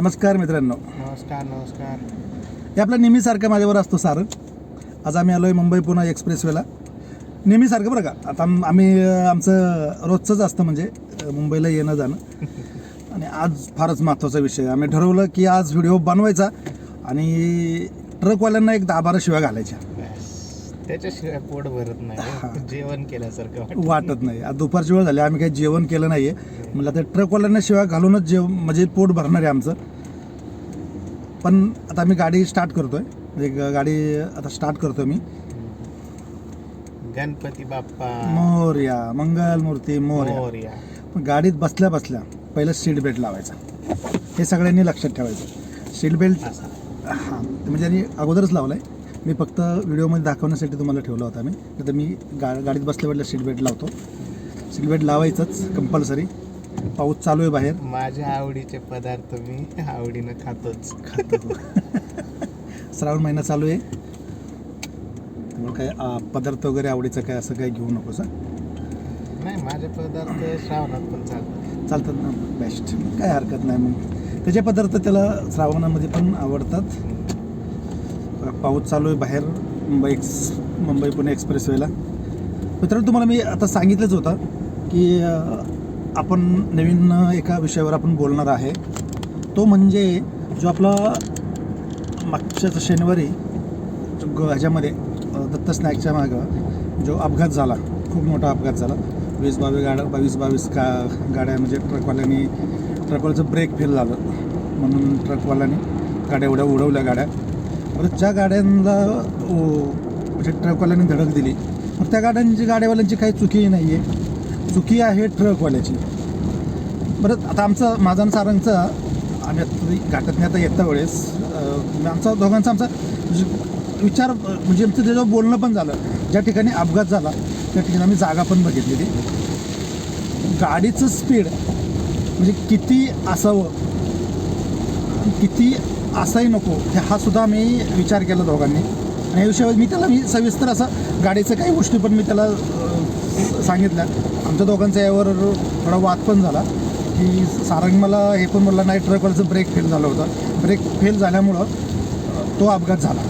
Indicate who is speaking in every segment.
Speaker 1: नमस्कार मित्रांनो.
Speaker 2: नमस्कार नमस्कार.
Speaker 1: हे आपल्या नेहमीसारखं माझ्यावर असतो सारं. आज आम्ही आलो आहे मुंबई पुणे एक्सप्रेसवेला. नेहमीसारखं बरं का? आता आम- आम्ही अं, आमचं रोजचंच असतं म्हणजे अं, मुंबईला येणं जाणं. आणि आज फारच महत्त्वाचा विषय आहे. आम्ही ठरवलं की आज व्हिडिओ बनवायचा आणि ट्रकवाल्यांना एक दहा बारा शिव्या घालायच्या.
Speaker 2: त्याच्याशिवाय पोट भरत नाही. जेवण केल्यासारखं वाटतं
Speaker 1: नाही. दुपारची वेळ झाली. आम्ही काही जेवण केलं नाही आहे म्हणलं आता ट्रकवाल्यांना शिवाय घालूनच जेव म्हणजे पोट भरणार आहे आमचं. पण आता आम्ही गाडी स्टार्ट करतोय. म्हणजे गाडी आता स्टार्ट करतोय मी.
Speaker 2: गणपती बाप्पा.
Speaker 1: मोर्या. मंगल मूर्ती मोर्या. गाडीत बसल्या बसल्या पहिलं सीट बेल्ट लावायचा. हे सगळ्यांनी लक्षात ठेवायचं. सीट बेल्ट हां. म्हणजे त्यांनी अगोदरच लावलं आहे मी फक्त व्हिडिओमध्ये दाखवण्यासाठी तुम्हाला ठेवला होता मी. तर मी गा गाडीत बसल्या बसल्या सीट बेल्ट लावतो. सीट बेल्ट लावायचंच कंपल्सरी. पाऊस चालू आहे बाहेर.
Speaker 2: माझ्या आवडीचे पदार्थ मी आवडीनं खातोच.
Speaker 1: खातो श्रावण महिना चालू आहे. त्यामुळे काय पदार्थ वगैरे आवडीचं काय असं काय घेऊ नकोस हं?
Speaker 2: नाही माझे पदार्थ श्रावणात पण चालतात.
Speaker 1: चालतात ना. बेस्ट काय हरकत नाही मग. त्याचे पदार्थ त्याला श्रावणामध्ये पण आवडतात. पाऊस चालू आहे बाहेर मुंबई एक्स मुंबई पुणे एक्सप्रेसवेला मित्रांनो तुम्हाला मी आता सांगितलंच होतं की आपण नवीन एका विषयावर आपण बोलणार आहे. तो म्हणजे जो आपला मागच्या शनिवारी ग- ह्याच्यामध्ये दत्त स्नॅकच्या मागं जो अपघात झाला खूप मोठा अपघात झाला. वीस बावीस गाड्या बावीस बावीस का गाड्या म्हणजे ट्रकवाल्यांनी ट्रकवाल्याचं ब्रेक फेल झालं. म्हणून ट्रकवाल्यांनी गाड्या एवढ्या उडवल्या गाड्या. परत ज्या गाड्यांना म्हणजे ट्रकवाल्यांनी धडक दिली मग त्या गाड्यांची गाड्यावाल्यांची काही चुकी नाही आहे चुकी आहे ट्रकवाल्याची. परत आता आमचं माझा आणि सारंगचा आम्ही आता घाटातने आता येता वेळेस आमचा दोघांचा आमचा म्हणजे विचार म्हणजे आमचं त्याच्यावर बोलणं पण झालं. ज्या ठिकाणी अपघात झाला त्या ठिकाणी आम्ही जागा पण बघितलेली. गाडीचं स्पीड म्हणजे किती असावं आणि किती असाही नको. हे हा सुद्धा मी विचार केला दोघांनी. आणि या विषयावर मी त्याला मी सविस्तर असं गाडीचं काही गोष्टी पण मी त्याला सांगितल्या. आमच्या दोघांचा यावर थोडा वाद पण झाला. की सारंग मला हे पण म्हणलं नाही ट्रकवरचं ब्रेक फेल झालं होतं. ब्रेक फेल झाल्यामुळं तो अपघात झाला.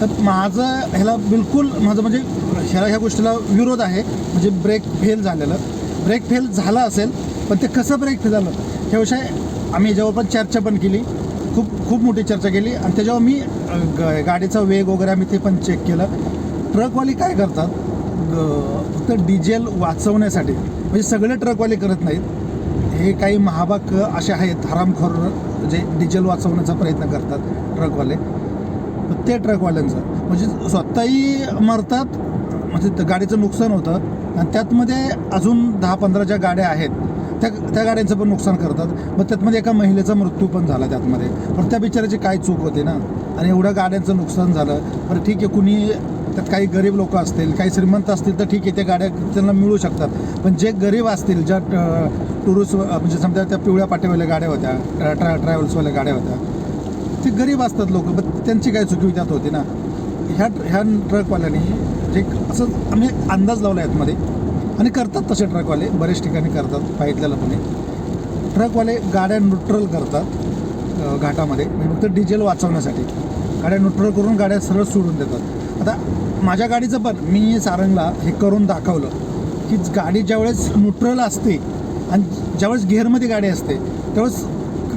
Speaker 1: तर माझं ह्याला बिलकुल माझं म्हणजे ह्या ह्या गोष्टीला विरोध आहे. म्हणजे ब्रेक फेल झालेलं. ब्रेक फेल झाला असेल पण ते कसं ब्रेक फेल झालं? ह्याविषयी आम्ही जेव्हा पण चर्चा पण केली. खूप खूप मोठी चर्चा केली. आणि त्याच्यावर मी ग- गाडीचा वेग वगैरे आम्ही ते पण चेक केलं. ट्रकवाले काय करतात? ग- फक्त डिझेल वाचवण्यासाठी. म्हणजे सगळे ट्रकवाले करत नाहीत. हे काही महाबाग असे आहेत हरामखोर जे डिझेल वाचवण्याचा प्रयत्न करतात ट्रकवाले. ते ट्रकवाल्यांचं. म्हणजे स्वतःही मरतात. म्हणजे त गाडीचं नुकसान होतं. आणि त्यातमध्ये अजून दहा पंधरा ज्या गाड्या आहेत. त्या त्या गाड्यांचं पण नुकसान करतात. मग त्यातमध्ये एका महिलेचा मृत्यू पण झाला त्यातमध्ये. पण त्या बिचाराची काय चूक होती ना? आणि एवढ्या गाड्यांचं नुकसान झालं. बरं ठीक आहे कुणी त्यात काही गरीब लोक असतील काही श्रीमंत असतील तर ठीक आहे त्या गाड्या त्यांना मिळू शकतात. पण जे गरीब असतील ज्या टुरिस्ट म्हणजे समजा त्या पिवळ्या पाट्यावाल्या गाड्या होत्या ट्रॅ ट्रॅव्हल्सवाल्या गाड्या होत्या ते गरीब असतात लोक. पण त्यांची काय चुकी त्यात होती ना? ह्या ह्या ट्रकवाल्यांनी जे असं आम्ही अंदाज लावला यातमध्ये. आणि करतात तसे ट्रकवाले बरेच ठिकाणी करतात पाहितल्याला पण ट्रकवाले गाड्या न्यूट्रल करतात घाटामध्ये. म्हणजे फक्त डिझेल वाचवण्यासाठी. गाड्या न्यूट्रल करून गाड्या सरळ सोडून देतात. आता माझ्या गाडीचं पण मी सारंगला हे करून दाखवलं की गाडी ज्यावेळेस न्यूट्रल असते आणि ज्यावेळेस गिअरमध्ये गाडी असते त्यावेळेस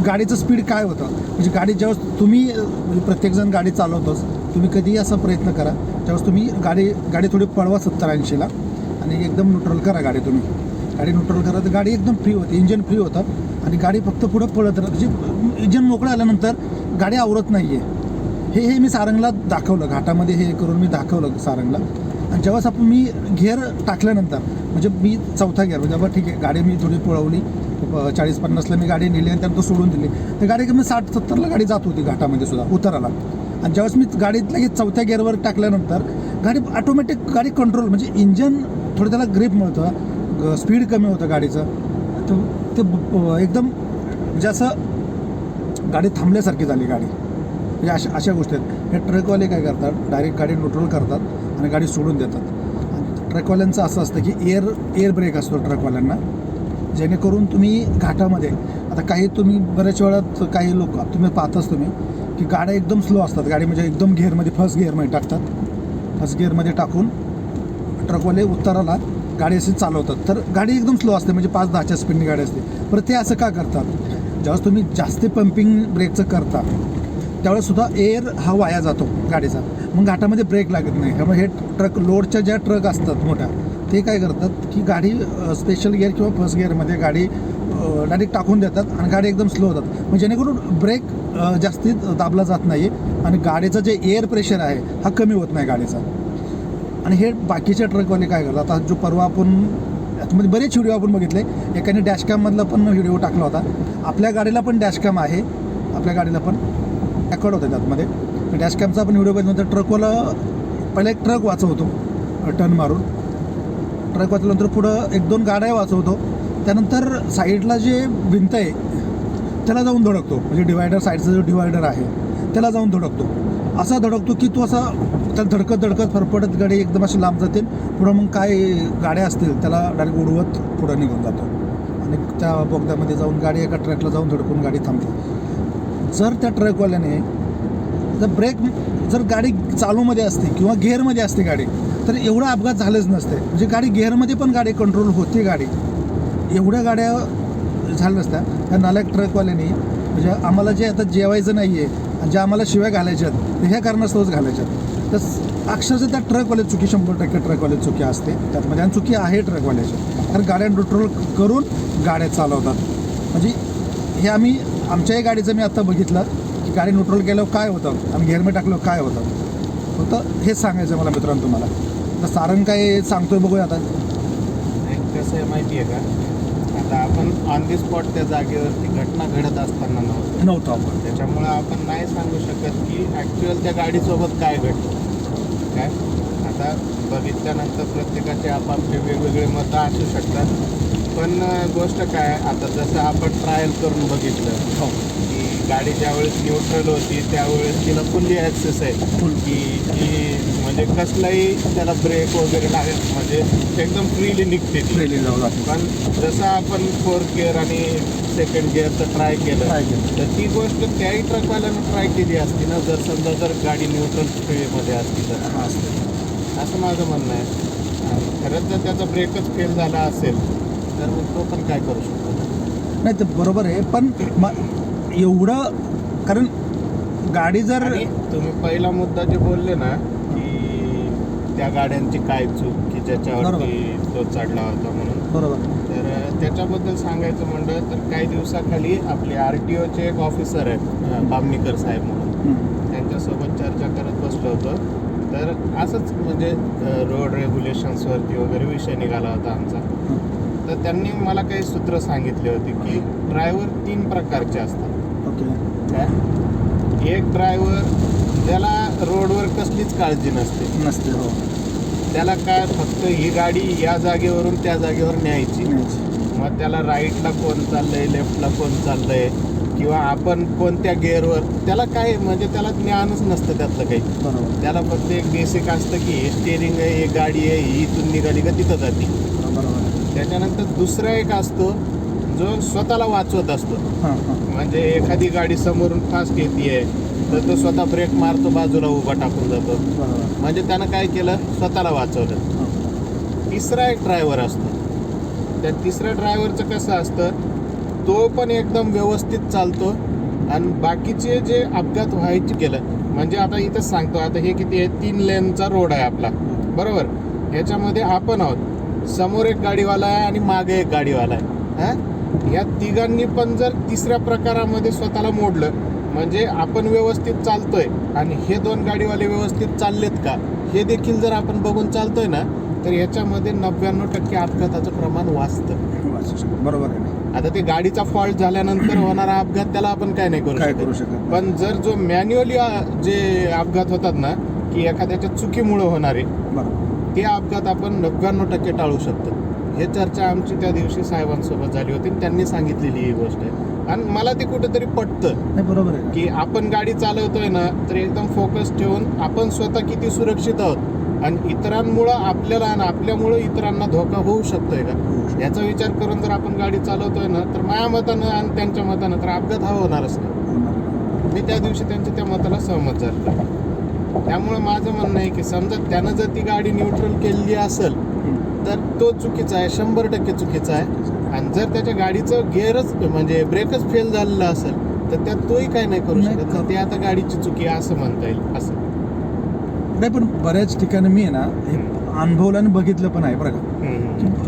Speaker 1: गाडीचं स्पीड काय होतं? म्हणजे गाडी ज्यावेळेस तुम्ही म्हणजे प्रत्येकजण गाडी चालवतोच तुम्ही कधीही असा प्रयत्न करा. ज्यावेळेस तुम्ही गाडी गाडी थोडी पळवा सत्तर ऐंशीला आणि एकदम न्यूट्रल करा गाडी तुम्ही. गाडी न्यूट्रल करा तर गाडी एकदम फ्री होती इंजन फ्री होतं आणि गाडी फक्त पुढं पळत राहते. म्हणजे इंजन मोकळं आल्यानंतर गाडी आवरत नाही आहे हे हे मी सारंगला दाखवलं. घाटामध्ये हे करून मी दाखवलं सारंगला. आणि जेव्हाच आपण मी घेर टाकल्यानंतर म्हणजे मी चौथा घेर म्हणजे बरं ठीक आहे गाडी मी थोडी पळवली. चाळीस पन्नासला मी गाडी नेली आणि त्यानंतर सोडून दिली. तर गाडी कमी साठ सत्तरला गाडी जात होती घाटामध्ये सुद्धा उतराला. आणि ज्यावेळेस मी गाडीत लगेच चौथ्या गिअरवर टाकल्यानंतर गाडी ऑटोमॅटिक गाडी कंट्रोल म्हणजे इंजन थोडं त्याला ग्रीप मिळतं स्पीड कमी होतं गाडीचं. तर ते एकदम म्हणजे असं गाडी थांबल्यासारखी झाली गाडी. म्हणजे अशा अशा गोष्टी आहेत. हे ट्रकवाले काय करतात? डायरेक्ट गाडी न्यूट्रल करतात आणि गाडी सोडून देतात. आणि ट्रकवाल्यांचं असं असतं की एअर एअर ब्रेक असतो ट्रकवाल्यांना जेणेकरून तुम्ही घाटामध्ये आता आता काही तुम्ही बऱ्याच वेळात काही लोक तुम्ही पाहताच तुम्ही की गाड्या एकदम स्लो असतात. गाडी म्हणजे एकदम गिअरमध्ये फर्स्ट गिअरमध्ये टाकतात. फर्स्ट गिअरमध्ये टाकून ट्रकवाले उत्तराला गाडी अशी चालवतात. तर गाडी एकदम स्लो असते म्हणजे पाच दहाच्या स्पीडनी गाडी असते. पण ते असं का करतात? ज्यावेळेस तुम्ही जास्त पंपिंग ब्रेकचं करता त्यावेळेसुद्धा एअर हा वाया जातो गाडीचा. मग घाटामध्ये ब्रेक लागत नाही. त्यामुळे हे ट्रक लोडच्या ज्या ट्रक असतात मोठ्या ते काय करतात की गाडी स्पेशल गिअर किंवा फर्स्ट गिअरमध्ये गाडी डायरेक्ट टाकून देतात आणि गाडी एकदम स्लो होतात. म्हणजे जेणेकरून ब्रेक जास्तीत दाबला जात नाही आणि गाडीचं जे एअर प्रेशर आहे हा कमी होत नाही गाडीचा. आणि हे बाकीचे ट्रकवाले काय करतात? आता जो परवा आपण म्हणजे बरेच व्हिडिओ आपण बघितले. एकाने डॅशकॅममधला पण व्हिडिओ टाकला होता. आपल्या गाडीला पण डॅशकॅम आहे. आपल्या गाडीला पण रेकॉर्ड होतं त्यातमध्ये डॅशकॅमचा आपण व्हिडिओ बघितल्यानंतर ट्रकवाला पहिला एक ट्रक वाचवतो. टर्न मारून. ट्रक वाचल्यानंतर पुढं एक दोन गाड्या वाचवतो. त्यानंतर साईडला जे भिंत आहे त्याला जाऊन धडकतो. म्हणजे डिवायडर साईडचा जो डिवायडर आहे त्याला जाऊन धडकतो. असा धडकतो की तो असा त्याला धडकत धडकत फरफडत गाडी एकदम अशी लांब जाते. पुढं मग काय गाड्या असतील त्याला डायरेक्ट उडवत पुढं निघून जातो. आणि त्या बोगद्यामध्ये जाऊन गाडी एका ट्रॅकला जाऊन धडकून गाडी थांबते. जर त्या ट्रकवाल्याने जर ब्रेक जर गाडी चालूमध्ये असते किंवा गिअरमध्ये असते गाडी तर एवढा अपघात झालेच नसते. म्हणजे गाडी गिअरमध्ये पण गाडी कंट्रोल होते गाडी. एवढ्या गाड्या झाल्या नसत्या. त्या नालायक ट्रकवाल्याने म्हणजे आम्हाला जे आता जेवायचं नाही आहे ज्या आम्हाला शिव्या घालायच्यात ते ह्या कारणास्तवच घालायच्यात तर अक्षरशः त्या ट्रकवाले चुकी शंभर टक्के ट्रकवाले चुकी असते. त्यातमध्ये आणि चुकी आहे ट्रकवाल्याच्या कारण गाड्या कंट्रोल करून गाड्या चालवतात. म्हणजे हे आम्ही आमच्याही गाडीचं मी आत्ता बघितलं की गाडी न्यूट्रल केल्यावर काय होतं? आम्ही गेअरमध्ये टाकल्यावर काय होतं? होतं हेच सांगायचं मला मित्रांनो तुम्हाला. तर सारंग काय सांगतोय बघूया आता.
Speaker 2: कसं आहे माहिती आहे का? आता आपण ऑन दी स्पॉट त्या जागेवरती घटना घडत असताना नव्हतं.
Speaker 1: नव्हतं आपण.
Speaker 2: त्याच्यामुळं आपण नाही सांगू शकत की ॲक्च्युअल त्या गाडीसोबत काय घडलं. काय? आता बघितल्यानंतर प्रत्येकाचे आपापले वेगवेगळे मतं असू शकतात. पण गोष्ट काय आता जसं आपण ट्रायल करून बघितलं
Speaker 1: हो.
Speaker 2: की गाडी ज्यावेळेस न्यूट्रल होती त्यावेळेस तिला फुल्ली ॲक्सेस आहे. की ती म्हणजे कसलाही त्याला ब्रेक वगैरे लागेल म्हणजे एकदम फ्रीली निघते ती.
Speaker 1: जाऊ जाते
Speaker 2: पण जसं आपण फोर्थ गिअर आणि सेकंड गिअरचं ट्राय केलं
Speaker 1: Try केलं.
Speaker 2: तर ती गोष्ट त्याही ट्रकवाल्यानं ट्राय केली असती ना. जर समजा जर गाडी न्यूट्रल स्पीडमध्ये असती तर. असं माझं म्हणणं आहे. आणि खरंच जर त्याचा ब्रेकच फेल झाला असेल तर मग तो पण काय करू शकतो?
Speaker 1: नाही ते बरोबर आहे. पण म एवढं कारण गाडी जर
Speaker 2: आणि तुम्ही पहिला मुद्दा जे बोलले ना की त्या गाड्यांची काय चूक की ज्याच्यावरती तो चढला होता म्हणून.
Speaker 1: बरोबर.
Speaker 2: तर त्याच्याबद्दल सांगायचं म्हणलं तर काही दिवसाखाली आपले आर टी ओचे एक ऑफिसर आहेत बामणीकर साहेब म्हणून.
Speaker 1: हम्म.
Speaker 2: त्यांच्यासोबत चर्चा करत बसलो होतो. तर असंच म्हणजे रोड रेग्युलेशन्सवरती वगैरे विषय निघाला होता आमचा. तर त्यांनी मला काही सूत्र सांगितले होते की ड्रायव्हर तीन प्रकारचे असतात. काय? एक ड्रायव्हर ज्याला रोडवर कसलीच काळजी नसते.
Speaker 1: नसते हो.
Speaker 2: त्याला काय फक्त ही गाडी या जागेवरून त्या जागेवर न्यायची. मग त्याला राईटला कोण चाललंय लेफ्टला कोण चाललंय किंवा आपण कोणत्या गेअरवर त्याला काय म्हणजे त्याला ज्ञानच नसतं त्यातलं काही.
Speaker 1: बरोबर.
Speaker 2: त्याला फक्त एक बेसिक असतं की हे स्टेअरिंग आहे ही गाडी आहे ही इथून निघाली का तिथं जाते.
Speaker 1: बरोबर.
Speaker 2: त्याच्यानंतर दुसरा एक असतो जो स्वतःला वाचवत असतो. म्हणजे एखादी गाडी समोरून फास्ट येते तर तो स्वतः ब्रेक मारतो बाजूला उभा टाकून जातो. म्हणजे त्यानं काय केलं? स्वतःला वाचवलं. तिसरा एक ड्रायव्हर असतो. त्या तिसऱ्या ड्रायव्हरचं कसं असतं? तो पण एकदम व्यवस्थित चालतो आणि बाकीचे जे अपघात व्हायचे केलं. म्हणजे आता इथंच सांगतो आता हे किती आहे? तीन लेनचा रोड आहे आपला. बरोबर? ह्याच्यामध्ये आपण आहोत. समोर एक गाडीवाला आहे आणि मागे एक गाडीवाला आहे. हा? या तिघांनी पण जर तिसऱ्या प्रकारामध्ये स्वतःला मोडलं म्हणजे आपण व्यवस्थित चालतोय आणि हे दोन गाडीवाले व्यवस्थित चाललेत का हे देखील जर आपण बघून चालतोय ना तर याच्यामध्ये नव्याण्णव टक्के अपघाताचं प्रमाण वाचतं.
Speaker 1: बरोबर आहे
Speaker 2: आता ते गाडीचा फॉल्ट झाल्यानंतर होणारा अपघात त्याला आपण काय नाही करू शकत. पण जर जो मॅन्युअली जे अपघात होतात ना की एखाद्याच्या चुकीमुळे होणारे ते अपघात आपण नव्याण्णव टक्के टाळू शकतो. हे चर्चा आमची त्या दिवशी साहेबांसोबत झाली होती त्यांनी सांगितलेली ही गोष्ट आहे. आणि मला ते कुठेतरी पटतं.
Speaker 1: बरोबर आहे.
Speaker 2: की आपण गाडी चालवतोय ना तर एकदम फोकस ठेवून आपण स्वतः किती सुरक्षित आहोत? आणि इतरांमुळं आपल्याला आणि आपल्यामुळं इतरांना धोका होऊ शकतोय का? याचा विचार करून जर आपण गाडी चालवतोय ना तर माझ्या मतानं आणि त्यांच्या मतानं तर अपघात हा होणारच नाही. मी त्या दिवशी त्यांच्या त्या मताला सहमत झालो. त्यामुळे माझं म्हणणं आहे की समजा त्यानं जर ती गाडी न्यूट्रल केलेली असेल तर तो चुकीचा आहे शंभर टक्के चुकीचा आहे. आणि जर त्याच्या गाडीचं गिअरच म्हणजे ब्रेकच फेल झालेला असेल तर त्यात तोही काय नाही करू शकत. तर ते आता गाडीची चुकी आहे असं म्हणता येईल असं.
Speaker 1: नाही पण बऱ्याच ठिकाणी मी आहे ना हे अनुभवलं आणि बघितलं पण आहे बरं का.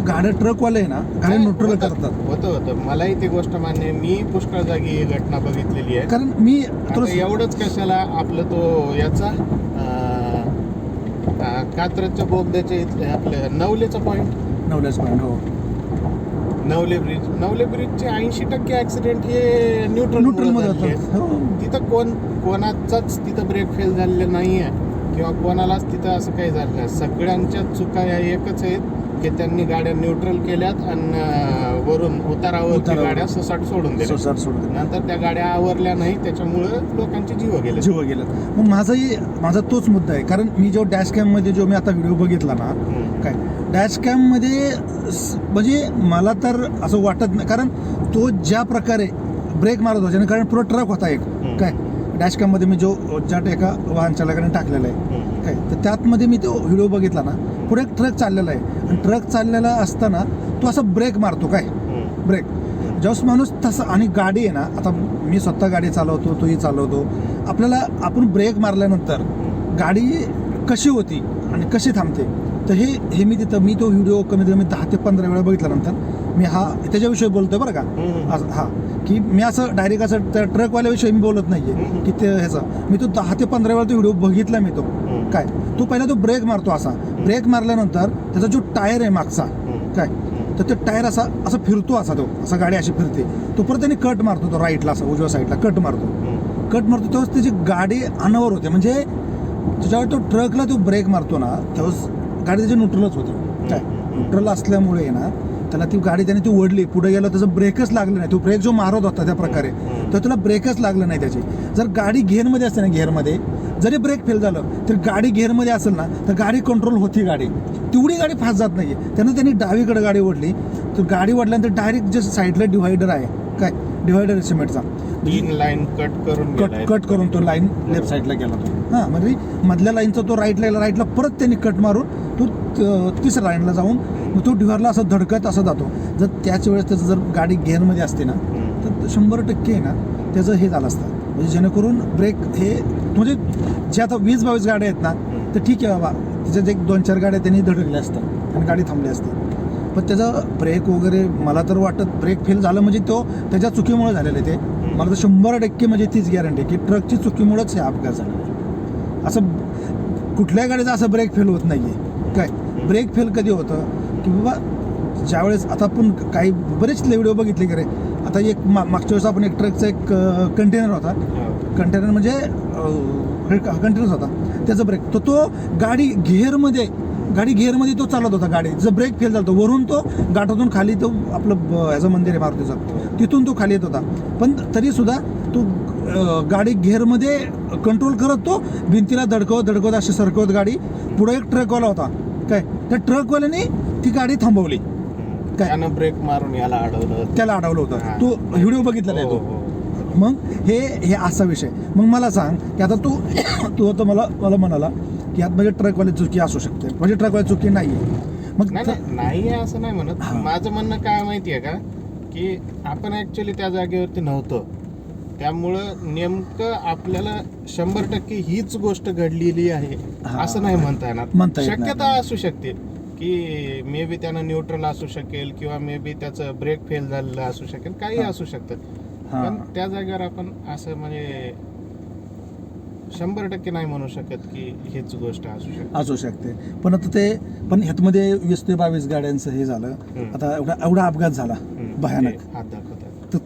Speaker 1: गाड्या ट्रकवाले आहे ना गाड्या न्यूट्रल करतात.
Speaker 2: होतं होतं. मलाही ती गोष्ट मान्य आहे. मी पुष्कळ जागी ही घटना बघितलेली आहे.
Speaker 1: कारण मी
Speaker 2: एवढंच कशाला आपलं तो याचा? कात्रजच्या बोगद्याच्या इथले आपल्या नवलेचा पॉईंट
Speaker 1: नवल्याच पॉईंट हो.
Speaker 2: नवले ब्रिज नवले ब्रिजचे ऐंशी टक्के ऍक्सिडेंट हे न्यूट्रल
Speaker 1: न्यूट्रल होतात हो.
Speaker 2: तिथं कोण कोणाचाच तिथं ब्रेक फेल झालेले नाही आहे किंवा कोणालाच तिथं असं काही झालं नाही. सगळ्यांच्या चुका या एकच आहेत. की त्यांनी गाड्या न्यूट्रल केल्यात आणि वरून उतारावर
Speaker 1: उतारावर.
Speaker 2: गाड्या ससाट सोडून दिल्या
Speaker 1: सोसाट सोडून
Speaker 2: नंतर त्या गाड्या आवरल्या नाही त्याच्यामुळं लोकांचे जीव गेले
Speaker 1: जीव गेलं मग माझाही माझा तोच मुद्दा आहे कारण मी जो डॅश कॅममध्ये जो मी आता व्हिडिओ बघितला ना. काय डॅश कॅममध्ये स- म्हणजे मला तर असं वाटत नाही कारण तो ज्या प्रकारे ब्रेक मारत होता कारण पुढे ट्रक होता एक
Speaker 2: हम्म.
Speaker 1: काय डॅश कॅममध्ये मी जो ज्या एका वाहन चालकाने टाकलेला आहे. काय तर त्यातमध्ये मी तो व्हिडिओ बघितला ना पुढे एक ट्रक चाललेला आहे. आणि ट्रक चाललेला असताना तो असं ब्रेक मारतो काय. ब्रेक ज्यावेळेस माणूस तसा आणि गाडी आहे ना आता मी स्वतः गाडी चालवतो तोही चालवतो. आपल्याला आपण ब्रेक मारल्यानंतर गाडी कशी होती आणि कशी थांबते? तर हे हे मी तिथं मी तो व्हिडिओ कमीत कमी दहा ते पंधरा वेळा बघितल्यानंतर मी हा त्याच्याविषयी बोलतोय बरं का. असं हा. की मी असं डायरेक्ट असं त्या ट्रकवाल्याविषयी मी बोलत नाहीये.
Speaker 2: हम्म.
Speaker 1: की ते ह्याचा. मी तो दहा ते पंधरा वेळा तो व्हिडिओ बघितला मी तो. काय? तो पहिला तो ब्रेक मारतो असा. ब्रेक मारल्यानंतर त्याचा जो टायर आहे मागचा. काय? तर ते टायर असा असा फिरतो असा तो. असा गाडी अशी फिरते. तो परत त्याने कट मारतो तो राईटला असा उजव्या साईडला कट मारतो. कट मारतो तेव्हाच त्याची गाडी अनावर होते. म्हणजे त्याच्यावर तो ट्रकला तो ब्रेक मारतो ना तेव्हाच गाडी त्याची न्यूट्रलच होती. काय? न्यूट्रल असल्यामुळे ना त्याला ती गाडी त्याने ती ओढली पुढे गेलं त्याचं ब्रेकच लागलं नाही. तो ब्रेक जो मारत होता त्या प्रकारे. तर त्याला ब्रेकच लागलं नाही त्याची. जर गाडी गेअरमध्ये असते ना गेअरमध्ये जरी ब्रेक फेल झालं तर गाडी गेअरमध्ये असेल ना तर गाडी कंट्रोल होती गाडी. तेवढी गाडी फास्ट जात नाही त्यानं त्यांनी डावीकडे गाडी ओढली. तर गाडी ओढल्यानंतर डायरेक्ट जे साईडला डिव्हायडर आहे. काय? डिव्हायडर सिमेंटचा.
Speaker 2: तीन लाईन कट करून
Speaker 1: कट
Speaker 2: गेलाय.
Speaker 1: कट करून तो लाईन लेफ्ट साईडला गेला तो. हां म्हणजे मधल्या लाईनचा तो राईटला गेला राईटला परत त्यांनी कट मारून तो त- तिसऱ्या लाईनला जाऊन मग तो डिव्हारला असं धडकत असं जातो. जर त्याच वेळेस त्याचं जर गाडी गेअरमध्ये असते ना
Speaker 2: हम्म.
Speaker 1: तर शंभर टक्के आहे ना त्याचं हे झालं असतं. म्हणजे जेणेकरून ब्रेक हे म्हणजे जे आता वीस बावीस गाड्या आहेत ना तर ठीक आहे बाबा. त्याच्यात एक दोन चार गाड्या त्यांनी धडकल्या असतात आणि गाडी थांबली असते. पण त्याचा ब्रेक वगैरे मला तर वाटत ब्रेक फेल झालं म्हणजे तो त्याच्या चुकीमुळे झालेलं आहे ते. मला तर शंभर टक्के म्हणजे तीच गॅरंटी की ट्रकची चुकीमुळेच हे अपघात झाला. असं कुठल्या गाडीचा असं ब्रेक फेल होत नाही आहे काय? ब्रेक फेल कधी होतं? की बाबा ज्यावेळेस आता आपण काही बरेच व्हिडिओ बघितले की रे. आता एक मा मागच्या वेळेस आपण एक ट्रकचा एक कंटेनर होता. कंटेनर म्हणजे कंटेनर होता. त्याचा ब्रेक तर तो गाडी गिअरमध्ये गाडी गिअरमध्ये तो चालत होता गाडी. जर ब्रेक फेल झाला होता वरून तो गाठातून खाली तो आपलं ह्याचं मंदिर आहे मारुतीचं. तिथून तो खाली येत होता. पण तरी सुद्धा तो गाडी गिअरमध्ये कंट्रोल करत तो भिंतीला धडकवत धडकवत अशी सरकवत गाडी. पुढे एक ट्रकवाला होता. काय? त्या ट्रकवाल्याने ती गाडी थांबवली. काय?
Speaker 2: ब्रेक मारून याला अडवलं.
Speaker 1: त्याला अडवलं होतं. तो व्हिडिओ बघितलेला आहे
Speaker 2: हो,
Speaker 1: तो.
Speaker 2: हो.
Speaker 1: मग हे हे असा विषय. मग मला सांग की आता तू तू आता मला मला म्हणाला यात म्हणजे ट्रकवाली चुकी असू शकते म्हणजे ट्रकवाली चुकी नाही मग
Speaker 2: नाही नाही, नाही आहे असं नाही म्हणत
Speaker 1: हा.
Speaker 2: माझं म्हणणं काय माहितीये का की आपण ऍक्च्युली त्या जागेवरती नव्हतो त्यामुळं नेमकं आपल्याला शंभर टक्के हीच गोष्ट घडलेली आहे
Speaker 1: हा.
Speaker 2: असं नाही म्हणता येणार
Speaker 1: म्हणता येत नाही.
Speaker 2: शक्यता असू शकते की मे बी त्यानं न्यूट्रल असू शकेल किंवा मे बी त्याचं ब्रेक फेल झालेलं असू शकेल काही
Speaker 1: हा.
Speaker 2: असू शकतं
Speaker 1: हा.
Speaker 2: पण त्या जागेवर आपण असं म्हणजे शंभर टक्के नाही म्हणू शकत की हीच गोष्ट असू शकते.
Speaker 1: असू शकते. पण आता ते पण ह्यातमध्ये वीस ते बावीस गाड्यांचं हे झालं. आता एवढा एवढा अपघात झाला. भयानक.
Speaker 2: हात दाखवतात.
Speaker 1: तर